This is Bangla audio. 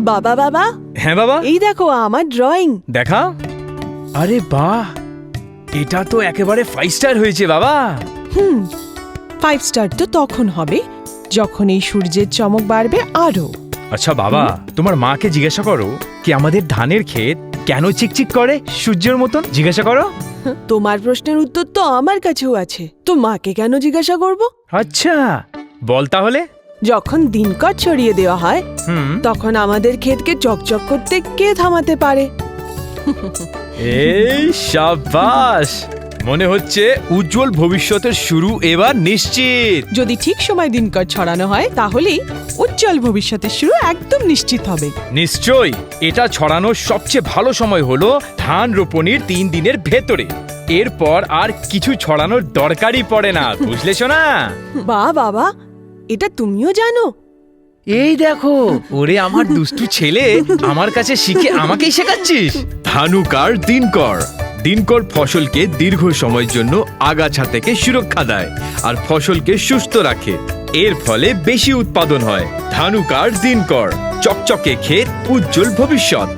বাবা বাবা? হ্যাঁ বাবা? এই দেখো আমার ড্রয়িং দেখা? আরে বাহ এটা তো একেবারে ফাইভ স্টার হয়েছে বাবা। হুম ফাইভ স্টার তো তখন হবে যখন এই সূর্যের চমক বাড়বে আরও আচ্ছা বাবা তোমার মাকে জিজ্ঞাসা করো কি আমাদের ধানের ক্ষেত কেন চিকচিক করে সূর্যের মতন? জিজ্ঞাসা করো। তোমার প্রশ্নের উত্তর তো আমার কাছেও আছে। তো মাকে কেন জিজ্ঞাসা করব? আচ্ছা বল তাহলে। যখন দিনকর ছড়িয়ে দেওয়া হয় হুম। তখন আমাদের ক্ষেতকে চকচক করতে কে থামাতে পারে? এই সাবাস মনে হচ্ছে উজ্জ্বল ভবিষ্যতের শুরু এবার নিশ্চিত। যদি ঠিক সময় দিনকর ছড়ানো হয় তাহলেই উজ্জ্বল ভবিষ্যতের শুরু একদম নিশ্চিত হবে। নিশ্চয়ই! এটা ছড়ানোর সবচেয়ে ভালো সময় হলো ধান রোপণের তিন দিনের ভেতরে। এরপর আর কিছু ছড়ানোর দরকারই পড়ে না বুঝলে শোনা বা বাবা এটা তুমিও জানো। এই দেখো। ওরে আমার দুষ্টু ছেলে আমার কাছে শিখে আমাকেই শেখাচ্ছিস। ধানুকার দিনকর। দিনকর ফসলকে দীর্ঘ সময়ের জন্য আগাছা থেকে সুরক্ষা দেয় আর ফসলকে সুস্থ রাখে। এর ফলে বেশি উৎপাদন হয়। ধানুকার দিনকর। চকচকে ক্ষেত উজ্জ্বল ভবিষ্যৎ।